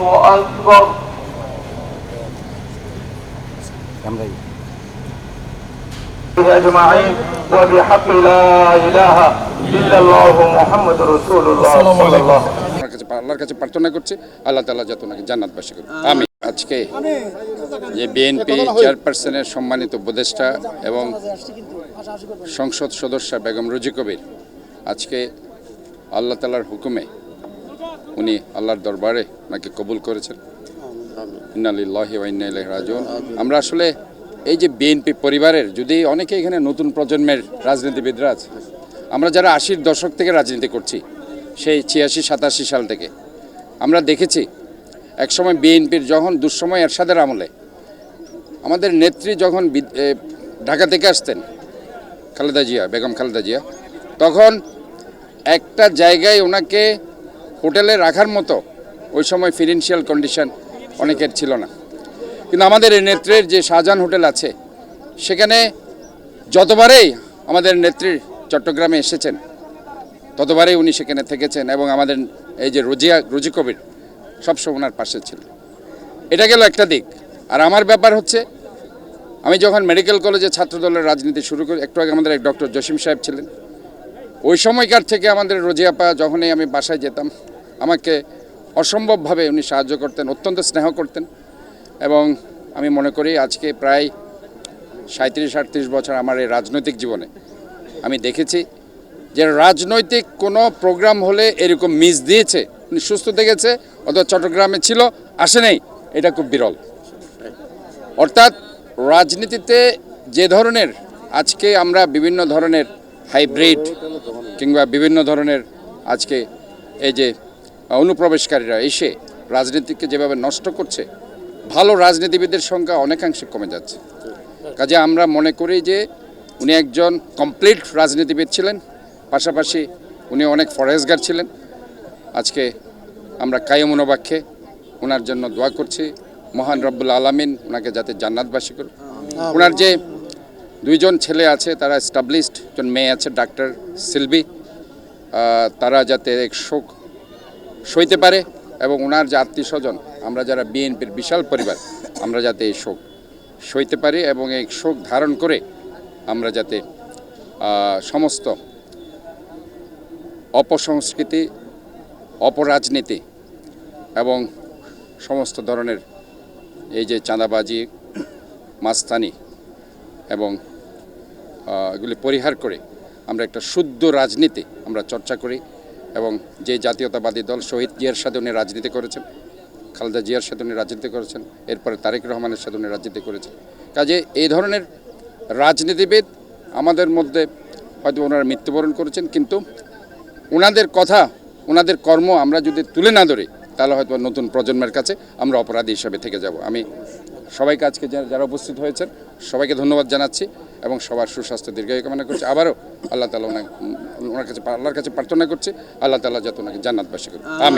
أكبر আমরাই أجمعين وبحق لا إله إلا الله محمد رسول الله صلى الله আপনার কাছে আল্লাহর কাছে প্রার্থনা করছি আল্লাহ তাআলা যাতে ওনাকে জান্নাতবাসী করুন আমি আজকে যে বিএনপি চেয়ারপারসনের সম্মানিত উপদেষ্টা এবং সংসদ সদস্য বেগম রুজি কবির আজকে আল্লাহ তালার হুকুমে উনি আল্লাহর দরবারে ওনাকে কবুল করেছেন? আমরা আসলে এই যে বিএনপি পরিবারের, যদি অনেকে এখানে নতুন প্রজন্মের রাজনীতিবিদরা আছে, আমরা যারা আশির দশক থেকে রাজনীতি করছি, সেই ছিয়াশি, সাতাশি সাল থেকে, আমরা দেখেছি একসময় বিএনপির যখন দুঃসময় এরশাদের আমলে, আমাদের নেত্রী যখন ঢাকা থেকে আসতেন, খালেদা জিয়া, বেগম খালেদা জিয়া, তখন একটা জায়গায় ওনাকে হোটেলে রাখার মতো ওই সময় ফিনান্সিয়াল কন্ডিশন অনেকের ছিল না। কিন্তু আমাদের এই নেত্রীর যে শাহজাহান হোটেল আছে, সেখানে যতবারেই আমাদের নেত্রী চট্টগ্রামে এসেছেন, ততবারেই উনি সেখানে থেকেছেন এবং আমাদের এই যে রোজিয়া, রোজি কবির সবসময় ওনার পাশে ছিল। এটা গেল একটা দিক। আর আমার ব্যাপার হচ্ছে, আমি যখন মেডিকেল কলেজে ছাত্রদলের রাজনীতি শুরু করি, একটু আগে আমাদের এক ডক্টর জসিম সাহেব ছিলেন। ওই সময়কার থেকে আমাদের রোজিয়াপা যখনই আমি বাসায় যেতাম আমাকে অসম্ভবভাবে উনি সাহায্য করতেন, অত্যন্ত স্নেহ করতেন এবং আমি মনে করি আজকে প্রায় সাঁত্রিশ আটত্রিশ বছর আমার এই রাজনৈতিক জীবনে আমি দেখেছি যে রাজনৈতিক কোনো প্রোগ্রাম হলে এরকম মিস দিয়েছে, উনি সুস্থ দেখেছে, অথবা চট্টগ্রামে ছিল, আসে নেই, এটা খুব বিরল। অর্থাৎ রাজনীতিতে যে ধরনের আজকে আমরা বিভিন্ন ধরনের হাইব্রিড কিংবা বিভিন্ন ধরনের আজকে এই যে অনুপ্রবেশকারীরা এসে রাজনীতিকে যেভাবে নষ্ট করছে ভালো রাজনীতিবিদের সংখ্যা অনেকাংশে কমে যাচ্ছে। কাজে আমরা মনে করি যে উনি একজন কমপ্লিট রাজনীতিবিদ ছিলেন পাশাপাশি উনি অনেক ফরেজগার ছিলেন। আজকে আমরা কায়মনোবাক্যে ওনার জন্য দোয়া করছি। মহান রব্বুল আলমিন ওনাকে যাতে জান্নাতবাসী করুন ওনার যে দুইজন ছেলে আছে তারা এস্টাবলিশড একজন মেয়ে আছে ডাক্তার সিলভি। তারা যাতে এক শোক সইতে পারে এবং ওনার যে আত্মীয় স্বজন, আমরা যারা বিএনপির বিশাল পরিবার, আমরা যাতে এই শোক সইতে পারি এবং এই শোক ধারণ করে আমরা যাতে সমস্ত অপসংস্কৃতি, অপরাজনীতি এবং সমস্ত ধরনের এই যে চাঁদাবাজি, মাস্তানি এবং এগুলি পরিহার করে আমরা একটা শুদ্ধ রাজনীতি আমরা চর্চা করি। এবং যে জাতীয়তাবাদী দল শহীদ জিয়ার সাথে উনি রাজনীতি করেছেন, খালেদা জিয়ার সাথে উনি রাজনীতি করেছেন, এরপরে তারেক রহমানের সাথে উনি রাজনীতি করেছেন। কাজে এই ধরনের রাজনীতিবিদ আমাদের মধ্যে হয়তো ওনারা মৃত্যুবরণ করেছেন, কিন্তু ওনাদের কথা ওনাদের কর্ম আমরা যদি তুলে না ধরি, তাহলে হয়তো নতুন প্রজন্মের কাছে আমরা অপরাধী হিসাবে থেকে যাব। আমি সবাইকে আজকে যারা উপস্থিত হয়েছেন, সবাইকে ধন্যবাদ জানাচ্ছি। এবং সবার সুস্বাস্থ্য দীর্ঘায়ু কামনা করছি। আবারও আল্লাহ তালা ওনাকে ওনার কাছে আল্লাহর কাছে প্রার্থনা করছি। আল্লাহ তালা যাতে ওনাকে জান্নাতবাসী করুন আমি